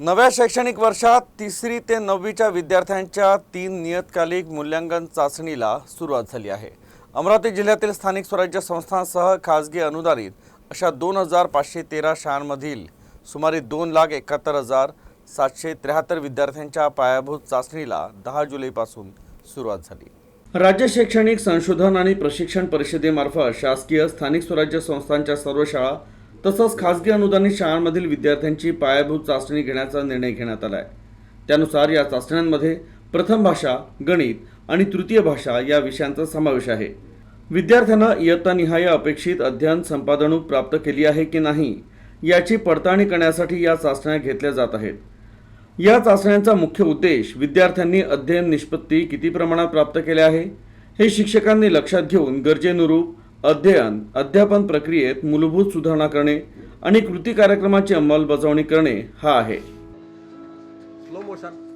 नव्या शैक्षणिक वर्षात तिसरी ते नववीच्या विद्यार्थ्यांच्या तीन नियतकालिक मूल्यांकन चाचणीला सुरुवात झाली आहे. अमरावती जिल्ह्यातील स्थानिक स्वराज्य संस्थांसह खाजगी अनुदानित अशा दोन हजार पाचशे तेरा शाळांमधील सुमारे दोन लाख एकाहत्तर हजार सातशे त्र्याहत्तर विद्यार्थ्यांच्या पायाभूत चाचणीला दहा जुलैपासून सुरुवात झाली. राज्य शैक्षणिक संशोधन आणि प्रशिक्षण परिषदेमार्फत शासकीय स्थानिक स्वराज्य संस्थांच्या सर्व शाळा तसंच खासगी अनुदानित शाळांमधील विद्यार्थ्यांची पायाभूत चाचणी घेण्याचा निर्णय घेण्यात आला आहे त्यानुसार या चाचण्यांमध्ये प्रथम भाषा गणित आणि तृतीय भाषा या विषयांचा समावेश आहे. विद्यार्थ्यांना इयत्तानिहाय अपेक्षित अध्ययन संपादणूक प्राप्त केली आहे की नाही याची पडताळणी करण्यासाठी या चाचण्या घेतल्या जात आहेत. या चाचण्यांचा मुख्य उद्देश विद्यार्थ्यांनी अध्ययन निष्पत्ती किती प्रमाणात प्राप्त केले आहे हे शिक्षकांनी लक्षात घेऊन गरजेनुरूप अध्ययन अध्यापन प्रक्रियेत मूलभूत सुधारणा करणे आणि कृती कार्यक्रमाची अंमलबजावणी करणे हा आहे. Slow motion